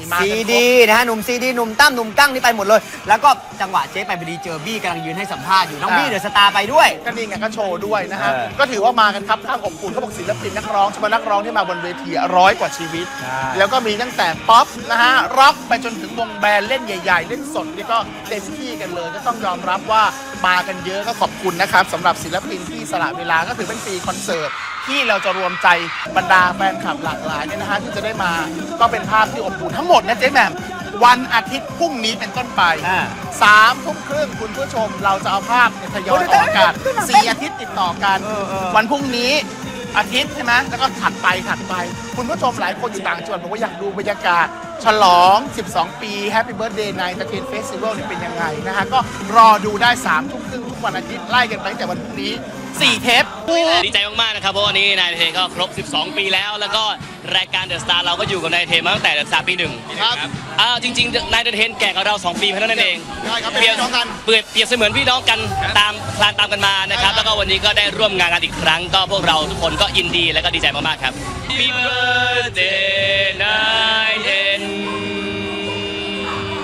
นี่มาซีกันครบดีนะฮะหนุ่มซีดีหนุ่มตั้มหนุ่มกั้งนี่ไปหมดเลย แล้วก็จังหวะเจ๊ไปพอดีเจอบี้กำลังยืนให้สัมภาษณ์อยู่น้องบี้เดอะสตาร์ไปด้วย ก็นี่ไงก็โชว์ด้วยนะฮะ เออ ก็ถือว่ามากันครับข้างอบอุ่นเขาบอกศิลปินนักร้องเฉพาะนักร้องที่มาบนเวทีร้อยกว่าชีวิต ใช่ แล้วก็มีตั้งแต่ป๊อปนะฮะร็อกไปจนถึงวงแบนด์เล่นใหญ่ ๆ เล่นสดนี่ก็เต็มที่กันเลย ก็ต้องยอมรับว่ามากันเยอะก็ขอบคุณนะครับสำหรับศิลปินที่สละเวลาก็ถือเป็นฟรีคอนเสิร์ต ที่เราจะรวมใจบรรดาแฟนคลับหลากหลายเนี่ยนะฮะที่จะได้มาก็เป็นภาพที่อบอุ่นทั้งหมดนะเจ๊แหม่มวันอาทิตย์พรุ่งนี้เป็นต้นไปอ่า สามทุ่มครึ่งคุณผู้ชมเราจะเอาภาพเนี่ยทยอยออกอากาศสี่อาทิตย์ติดต่อกัน เออเออ วันพรุ่งนี้อาทิตย์ใช่ไหมแล้วก็ถัดไปถัดไป คุณผู้ชมหลายคนอยู่ต่างจังหวัดบอกว่าอยากดูบรรยากาศ ฉลอง 12 ปี Happy Birthday Night Entertain Festival เนี่ยเป็นยังไงนะฮะ ก็รอดูได้3ทุ่มครึ่งทุกวันอาทิตย์ไล่กันไปตั้งแต่วันพรุ่งนี้ 4 เทป ดีใจมากๆนะครับเพราะวันนี้นายเทก็ครบ 12 ปีแล้ว แล้วก็รายการเดอะสตาร์เราก็อยู่กับนายเทมาตั้งแต่เดอะสตาร์ปีหนึ่งครับอ่าจริงๆนายเดอะเทนแก่กว่าเรา 2 ปีเท่านั้นเองใช่ครับเป็นเปรียบพี่น้องกัน เปรียบเปรียบเสมือนพี่น้องกันตามคลานตามกันมานะครับใช่ครับแล้วก็วันนี้ก็ได้ร่วมงานกันอีกครั้ง ก็พวกเราทุกคนก็ยินดีและก็ดีใจมากๆครับ Happy birthday